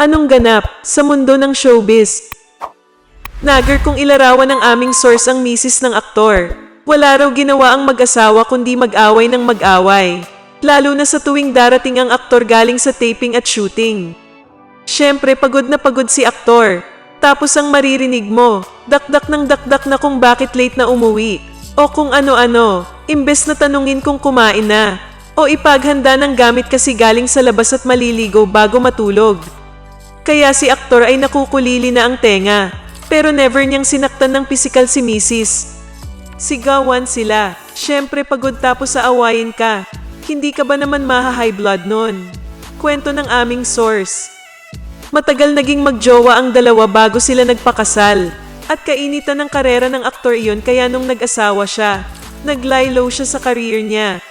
Anong ganap sa mundo ng showbiz? Nagar kung ilarawan ng aming source ang misis ng aktor. Wala raw ginawa ang mag-asawa kundi mag-away ng mag-away. Lalo na sa tuwing darating ang aktor galing sa taping at shooting. Siyempre pagod na pagod si aktor. Tapos ang maririnig mo, dakdak ng dakdak na kung bakit late na umuwi. O kung ano-ano, imbes na tanungin kung kumain na. O ipaghanda ng gamit kasi galing sa labas at maliligo bago matulog. Kaya si aktor ay nakukulili na ang tenga. Pero never niyang sinaktan ng pisikal si misis. Sigawan sila. Siyempre pagod tapos sa awayin ka. Hindi ka ba naman maha-high blood nun? Kwento ng aming source. Matagal naging magjowa ang dalawa bago sila nagpakasal. At kainitan ng karera ng aktor iyon kaya nung nag-asawa siya, nag-lie low siya sa career niya.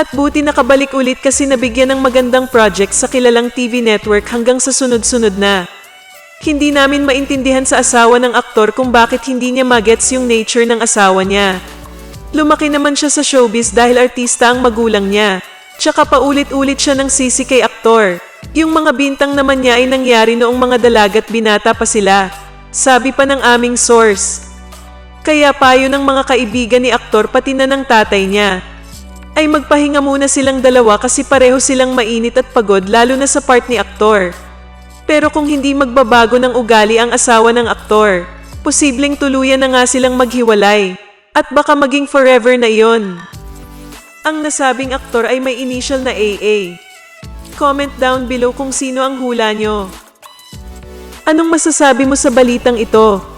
At buti nakabalik ulit kasi nabigyan ng magandang project sa kilalang TV network hanggang sa sunod-sunod na. Hindi namin maintindihan sa asawa ng aktor kung bakit hindi niya magets yung nature ng asawa niya. Lumaki naman siya sa showbiz dahil artista ang magulang niya. Tsaka paulit-ulit siya ng sisi kay aktor. Yung mga bintang naman niya ay nangyari noong mga dalagat binata pa sila. Sabi pa ng aming source. Kaya payo ng mga kaibigan ni aktor pati na ng tatay niya. Ay magpahinga muna silang dalawa kasi pareho silang mainit at pagod lalo na sa part ni aktor. Pero kung hindi magbabago ng ugali ang asawa ng aktor, posibleng tuluyan na nga silang maghiwalay. At baka maging forever na iyon. Ang nasabing aktor ay may initial na AA. Comment down below kung sino ang hula nyo. Anong masasabi mo sa balitang ito?